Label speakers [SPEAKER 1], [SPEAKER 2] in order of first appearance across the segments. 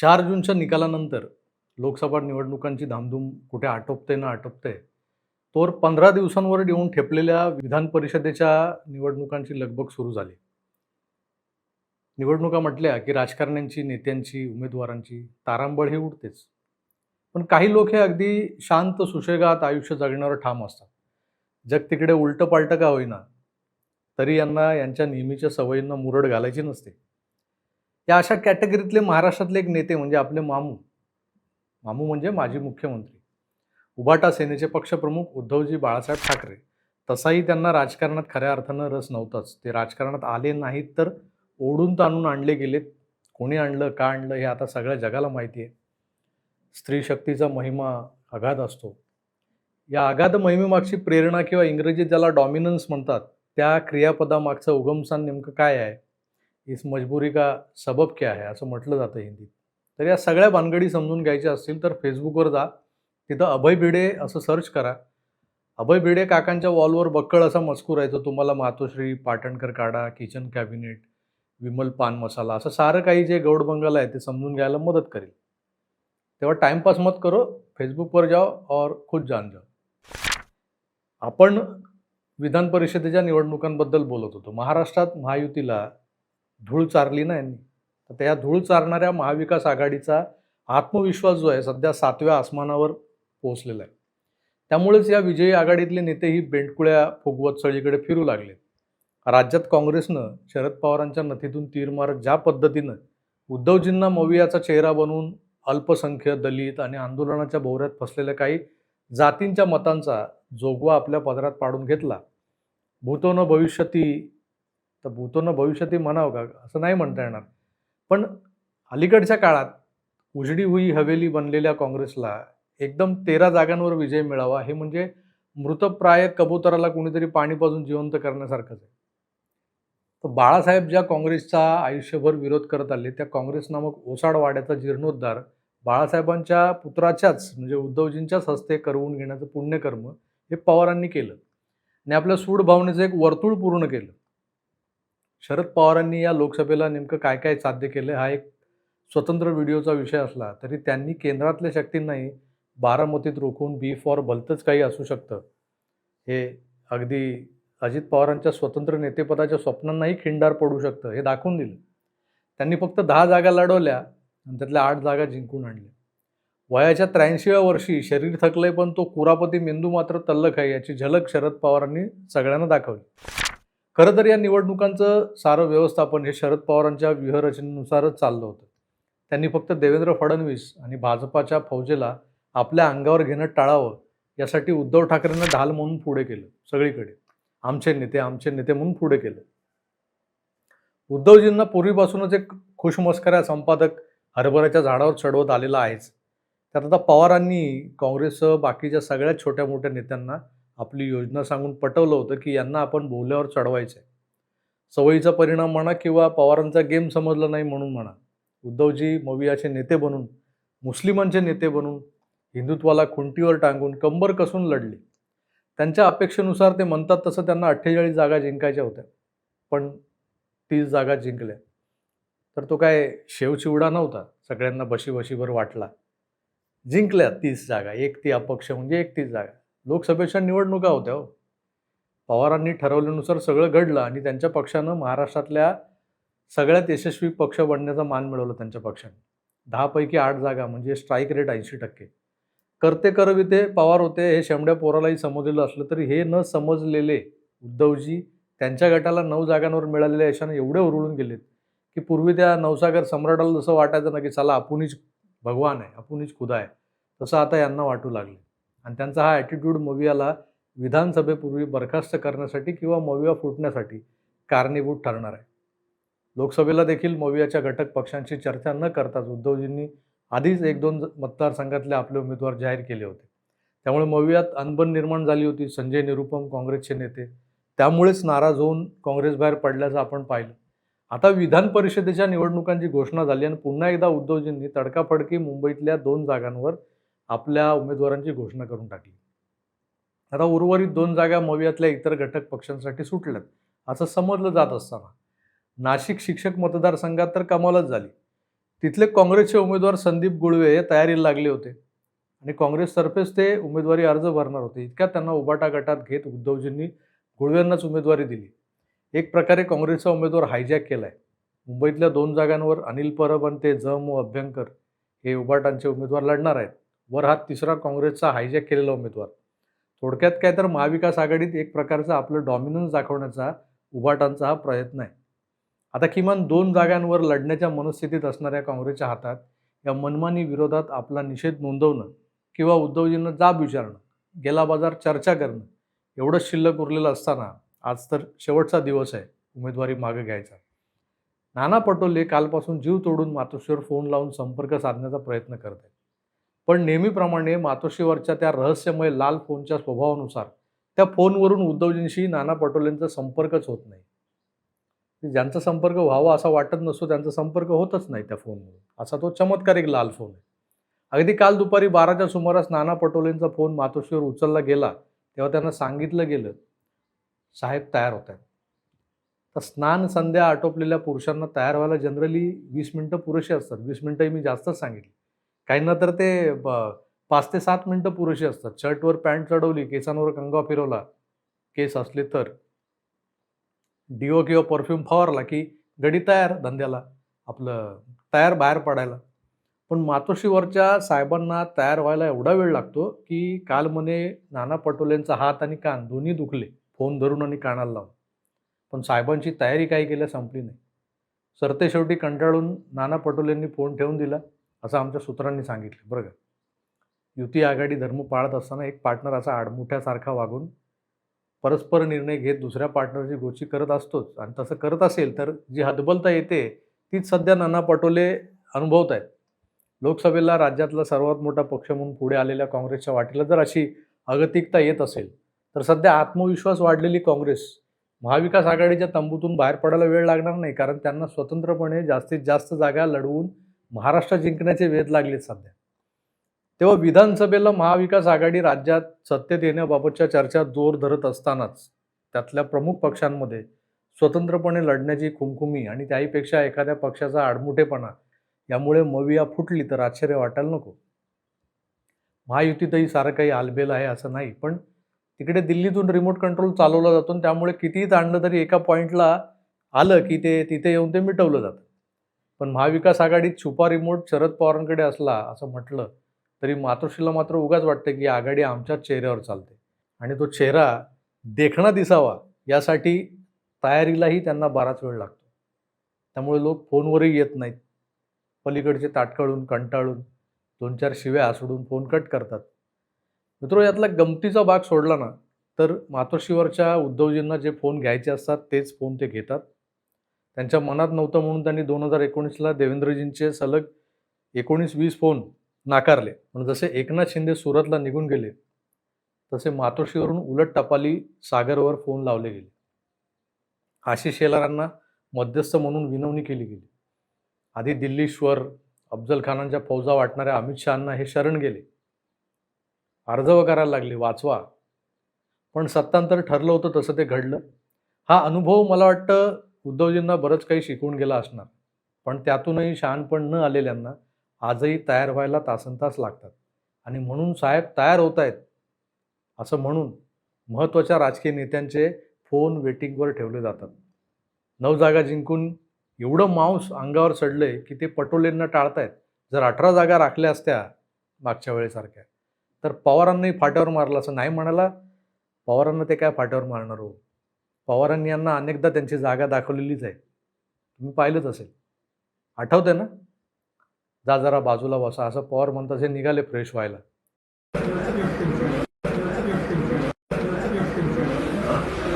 [SPEAKER 1] चार जूनच्या निकालानंतर लोकसभा निवडणुकांची धामधूम कुठे आटोपते ना आटोपते तोवर पंधरा दिवसांवर येऊन ठेपलेल्या विधान परिषदेच्या निवडणुकांची लगबग सुरू झाली. निवडणुका म्हटल्या की राजकारण्यांची नेत्यांची उमेदवारांची तारांबळ हे उडतेच. पण काही लोक हे अगदी शांत सुशेगात आयुष्य जगण्यावर ठाम असतात. जग तिकडे उलटं पालटं का होईना? तरी यांना यांच्या नेहमीच्या सवयींना मुरड घालायची नसते. या अशा कॅटेगरीतले महाराष्ट्रातले एक नेते म्हणजे आपले मामू. मामू म्हणजे माजी मुख्यमंत्री. उबाटा सेनेचे पक्षप्रमुख उद्धवजी बाळासाहेब ठाकरे. तसाही त्यांना राजकारणात खऱ्या अर्थानं रस नव्हताच. ते राजकारणात आले नाहीत तर ओढून ताणून आणले गेलेत. कोणी आणलं का आणलं हे आता सगळ्या जगाला माहिती आहे स्त्री शक्तीचा महिमा अगाध असतो. या अगाध महिमेमागची प्रेरणा किंवा इंग्रजीत ज्याला डॉमिनन्स म्हणतात त्या क्रियापदामागचं उगमस्थान नेमकं काय आहे? इस मजबुरी का सबब क्या आहे असं म्हटलं जातं हिंदीत. तर या सगळ्या भानगडी समजून घ्यायच्या असतील तर फेसबुकवर जा तिथं अभय भिडे असं सर्च करा. अभय भिडे काकांच्या वॉलवर बक्कळ असा मजकूर आहे तो तुम्हाला मातोश्री पाटणकर काढा किचन कॅबिनेट विमल पान मसाला असं सारं काही जे गौड बंगाल आहे ते समजून घ्यायला मदत करेल. तेव्हा टाइमपास मत करो फेसबुकवर जाओ और खुद जान जाओ. आपण विधान परिषदेच्या निवडणुकांबद्दल बोलत होतो. महाराष्ट्रात महायुतीला धूळ चारली ना यांनी? तर त्या धूळ चारणाऱ्या महाविकास आघाडीचा आत्मविश्वास जो आहे सध्या सातव्या आसमानावर पोहोचलेला आहे. त्यामुळेच या विजयी आघाडीतले नेतेही बेंडकुळ्या फुगवत चळीकडे फिरू लागले. राज्यात काँग्रेसनं शरद पवारांच्या नथीतून तीर मारत ज्या पद्धतीनं उद्धवजींना मवियाचा चेहरा बनवून अल्पसंख्य दलित आणि आंदोलनाच्या भोवऱ्यात फसलेल्या काही जातींच्या मतांचा जोगवा आपल्या पदरात पाडून घेतला. भूतोनं भविष्यती तर भूतोनं भविष्यातही भविष्यती म्हणावं का? असं नाही म्हणता येणार. पण अलीकडच्या काळात उजडी हुई हवेली बनलेल्या काँग्रेसला एकदम तेरा जागांवर विजय मिळावा हे म्हणजे मृतप्राय कबुतराला कुणीतरी पाणी पाजून जिवंत करण्यासारखंच आहे. तर बाळासाहेब ज्या काँग्रेसचा आयुष्यभर विरोध करत आले त्या काँग्रेस नामक ओसाडवाड्याचा जीर्णोद्धार बाळासाहेबांच्या पुत्राच्याच म्हणजे उद्धवजींच्याच हस्ते करवून घेण्याचं पुण्यकर्म हे पवारांनी केलं. आणि आपल्या सूड भावनेचं एक वर्तुळ पूर्ण केलं. शरद पवारांनी या लोकसभेला नेमकं काय काय साध्य केलं हा एक स्वतंत्र व्हिडिओचा विषय असला तरी त्यांनी केंद्रातल्या शक्तींनाही बारामतीत रोखून बी फॉर भलतंच काही असू शकतं. हे अगदी अजित पवारांच्या स्वतंत्र नेतेपदाच्या स्वप्नांनाही खिंडार पडू शकतं हे दाखवून दिलं. त्यांनी फक्त दहा जागा लढवल्या आणि त्यातल्या आठ जागा जिंकून आणल्या. वयाच्या त्र्याऐंशीव्या वर्षी शरीर थकलंय पण तो कुरापती मेंदू मात्र तल्लख आहे याची झलक शरद पवारांनी सगळ्यांना दाखवली. खरं तर या निवडणुकांचं सारं व्यवस्थापन हे शरद पवारांच्या व्यूहरचनेनुसारच चाललं होतं. त्यांनी फक्त देवेंद्र फडणवीस आणि भाजपाच्या फौजेला आपल्या अंगावर घेणं टाळावं यासाठी उद्धव ठाकरेंना ढाल म्हणून पुढे केलं सगळीकडे. आमचे नेते आमचे नेते म्हणून पुढे केलं. उद्धवजींना पूर्वीपासूनच एक खुशमस्कऱ्या संपादक हरभऱ्याच्या झाडावर चढवत आलेला आहेच. त्यात आता पवारांनी काँग्रेससह बाकीच्या सगळ्या छोट्या मोठ्या नेत्यांना आपली योजना सांगून पटवलं होतं की यांना आपण बोल्यावर चढवायचं आहे. सवयीचा परिणाम म्हणा किंवा पवारांचा गेम समजला नाही म्हणून म्हणा. उद्धवजी मवियाचे नेते बनून मुस्लिमांचे नेते बनून हिंदुत्वाला खुंटीवर टांगून कंबर कसून लढले. त्यांच्या अपेक्षेनुसार ते म्हणतात तसं त्यांना अठ्ठेचाळीस जागा जिंकायच्या होत्या. पण तीस जागा जिंकल्या. तर तो काय शेवचिवडा नव्हता? सगळ्यांना बशी बशीभर वाटला. जिंकल्या तीस जागा. एक ती अपक्ष म्हणजे एकतीस जागा. लोकसभेच्या निवडणुका होत्या हो. पवारांनी ठरवल्यानुसार सगळं घडलं आणि त्यांच्या पक्षानं महाराष्ट्रातल्या सगळ्यात यशस्वी पक्ष बनण्याचा मान मिळवला त्यांच्या पक्षाने. दहापैकी आठ जागा म्हणजे स्ट्राईक रेट ऐंशी टक्के. करते करविते पवार होते हे शेमड्या पोरालाही समजलेलं असलं तरी हे न समजलेले उद्धवजी त्यांच्या गटाला नऊ जागांवर मिळालेल्या यशाने एवढे उरळून गेलेत की पूर्वी त्या नवसागर सम्राटाला जसं वाटायचं ना की चला आपणच भगवान आहे आपणच खुदा आहे तसं आता यांना वाटू लागले आणि त्यांचा हा ॲटिट्यूड मोवियाला विधानसभेपूर्वी बरखास्त करण्यासाठी किंवा मोविया फुटण्यासाठी कारणीभूत ठरणार आहे. लोकसभेला देखील मोवियाच्या घटक पक्षांशी चर्चा न करताच उद्धवजींनी आधीच एक दोन मतदारसंघातले आपले उमेदवार जाहीर केले होते. त्यामुळे मोवियात अनबन निर्माण झाली होती संजय निरुपम काँग्रेसचे नेते. त्यामुळेच नाराज होऊन काँग्रेस बाहेर पडल्याचं आपण पाहिलं. आता विधान परिषदेच्या निवडणुकांची घोषणा झाली आणि पुन्हा एकदा उद्धवजींनी तडकाफडकी मुंबईतल्या दोन जागांवर आपल्या उमेदवारांची घोषणा करून टाकली. आता उर्वरित दोन जागा मोवियातल्या इतर घटक पक्षांसाठी सुटल्यात असं समजलं जात असताना नाशिक शिक्षक मतदारसंघात तर कमालच झाली. तिथले काँग्रेसचे उमेदवार संदीप गुळवे हे तयारीला लागले होते आणि काँग्रेसतर्फेच ते उमेदवारी अर्ज भरणार होते. इतक्या त्यांना उबाटा गटात घेत उद्धवजींनी गुळव्यांनाच उमेदवारी दिली. एक प्रकारे काँग्रेसचा उमेदवार हायजॅक केला आहे मुंबईतल्या दोन जागांवर अनिल परब आणि ते जम व अभ्यंकर हे उबाटांचे उमेदवार लढणार आहेत. वर हा तिसरा काँग्रेसचा हायजॅक केलेला उमेदवार. थोडक्यात काय तर महाविकास आघाडीत एक प्रकारचा आपलं डॉमिनन्स दाखवण्याचा उभाटांचा हा प्रयत्न आहे. आता किमान दोन जागांवर लढण्याच्या मनस्थितीत असणाऱ्या काँग्रेसच्या हातात या मनमानी विरोधात आपला निषेध नोंदवणं किंवा उद्धवजींना जाब विचारणं गेला बाजार चर्चा करणं एवढंच शिल्लक उरलेलं असताना आज तर शेवटचा दिवस आहे उमेदवारी मागं घ्यायचा. नाना पटोले कालपासून जीव तोडून मातोश्रीवर फोन लावून संपर्क साधण्याचा प्रयत्न करत आहेत. पण नेहमीप्रमाणे मातोश्रीवरच्या त्या रहस्यमय लाल फोनच्या स्वभावानुसार त्या फोनवरून उद्धवजींशी नाना पटोलेंचा संपर्कच होत नाही. ज्यांचा संपर्क व्हावा असा वाटत नसतो त्यांचा संपर्क होतच नाही त्या फोनवरून. असा तो चमत्कारिक लाल फोन आहे. अगदी काल दुपारी बाराच्या सुमारास नाना पटोलेंचा फोन मातोश्रीवर उचलला गेला तेव्हा त्यांना सांगितलं गेलं साहेब तयार होत आहेत. तर स्नान संध्या आटोपलेल्या पुरुषांना तयार व्हायला जनरली वीस मिनटं पुरेशी असतात. वीस मिनटंही मी जास्तच सांगितली. काहींना तर ते ब- पाच ते सात मिनटं पुरेशी असतात. शर्टवर पॅन्ट चढवली केसांवर कंगवा फिरवला केस असले तर. डिओ किंवा परफ्यूम फवारला की गडी तयार धंद्याला आपलं तयार बाहेर पडायला. पण मातोश्रीवरच्या साहेबांना तयार व्हायला एवढा वेळ लागतो की काल म्हणे नाना पटोलेंचा हात आणि कान दोन्ही दुखले फोन धरून आणि कानाला लावून. पण साहेबांची तयारी काही केल्या संपली नाही. सरते शेवटी कंटाळून नाना पटोलेंनी फोन ठेवून दिला. असं आमच्या सूत्रांनी सांगितलं बरं का? युती आघाडी धर्म पाळत असताना एक पार्टनर असा आडमुठ्यासारखा वागून परस्पर निर्णय घेत दुसऱ्या पार्टनरची गोची करत असतोच. आणि तसं करत असेल तर जी हतबलता येते तीच सध्या नाना पटोले अनुभवत आहेत. लोकसभेला राज्यातला सर्वात मोठा पक्ष म्हणून पुढे आलेल्या काँग्रेसच्या वाटेला जर अशी अगतिकता येत असेल तर सध्या आत्मविश्वास वाढलेली काँग्रेस महाविकास आघाडीच्या तंबूतून बाहेर पडायला वेळ लागणार नाही कारण त्यांना स्वतंत्रपणे जास्तीत जास्त जागा लढवून महाराष्ट्र जिंकण्याचे वेध लागलेत सध्या. तेव्हा विधानसभेला महाविकास आघाडी राज्यात सत्तेत येण्याबाबतच्या चर्चा जोर धरत असतानाच त्यातल्या प्रमुख पक्षांमध्ये स्वतंत्रपणे लढण्याची खुमखुमी आणि त्याहीपेक्षा एखाद्या पक्षाचा आडमुठेपणा यामुळे मविया फुटली तर आश्चर्य वाटायला नको. महायुतीतही सारं काही आलबेल आहे असं नाही पण तिकडे दिल्लीतून रिमोट कंट्रोल चालवला जातो आणि त्यामुळे कितीही ताणलं तरी एका पॉईंटला आलं की ते तिथे येऊन ते मिटवलं जातं. पण महाविकास आघाडीत छुपा रिमोट शरद पवारांकडे असला असं म्हटलं तरी मातोश्रीला मात्र उगाच वाटतं की आघाडी आमच्याच चेहऱ्यावर चालते. आणि तो चेहरा देखणा दिसावा यासाठी तयारीलाही त्यांना बराच वेळ लागतो. त्यामुळे लोक फोनवरही येत नाहीत. पलीकडचे ताटकळून कंटाळून दोन चार शिव्या सोडून फोन कट करतात. मित्रो यातला गमतीचा भाग सोडला ना तर मातोश्रीवरच्या उद्धवजींना जे फोन घ्यायचे असतात तेच फोन ते घेतात. त्यांच्या मनात नव्हतं म्हणून त्यांनी दोन हजार एकोणीसला देवेंद्रजींचे सलग एकोणीस वीस फोन नाकारले. पण जसे एकनाथ शिंदे सुरतला निघून गेले तसे मातोश्रीवरून उलट टपाली सागरवर फोन लावले गेले. आशिष शेलारांना मध्यस्थ म्हणून विनवणी केली गेली. आधी दिल्लीश्वर अफजल खानांच्या फौजा वाटणाऱ्या अमित शहांना हे शरण गेले. अर्ज करायला लागले वाचवा. पण सत्तांतर ठरलं होतं तसं ते घडलं. हा अनुभव मला वाटतं उद्धवजींना बरंच काही शिकवून गेला असणार पण त्यातूनही शहाणपण न आलेल्यांना आजही तयार व्हायला तासन तास लागतात. आणि म्हणून साहेब तयार होत आहेत असं म्हणून महत्त्वाच्या राजकीय नेत्यांचे फोन वेटिंगवर ठेवले जातात. नऊ जागा जिंकून एवढं मांस अंगावर चढलंय की ते पटोलेंना टाळतायत. जर अठरा जागा राखल्या असत्या मागच्या वेळेसारख्या तर पवारांनाही फाट्यावर मारलं असं नाही म्हणाला? पवारांना ते काय फाट्यावर मारणार हो? पवारांनी यांना अनेकदा त्यांची जागा दाखवलेलीच आहे. तुम्ही पाहिलंच असेल. आठवतंय ना? जा जरा बाजूला बसा. असं पवार म्हणतात हे निघाले फ्रेश व्हायला.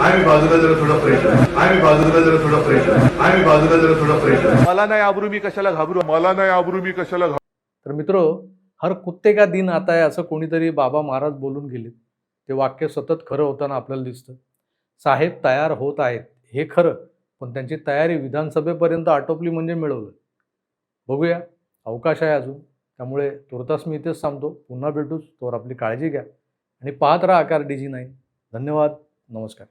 [SPEAKER 2] आम्ही बाजूला जरा थोडा फ्रेश आम्ही बाजूला जरा थोडा फ्रेश आम्ही बाजूला जरा थोडा फ्रेश
[SPEAKER 3] मला नाही आबरू मी कशाला घाबरू? मला नाही आबरू मी कशाला घाबरू?
[SPEAKER 1] तर मित्रो हर कुत्ते का दिन आता आहे असं कोणीतरी बाबा महाराज बोलून गेले ते वाक्य सतत खरं होताना आपल्याला दिसतं. साहेब तयार होत आहेत. हे खरं पण त्यांची तयारी विधानसभेपर्यंत आटोपली म्हणजे मिळवलं. बघूया अवकाश आहे अजून. त्यामुळे तुर्तास मी इथेच थांबतो. पुन्हा भेटूच. तोवर आपली काळजी घ्या. आणि पाहत राहा आकार डी जी नाही धन्यवाद. नमस्कार.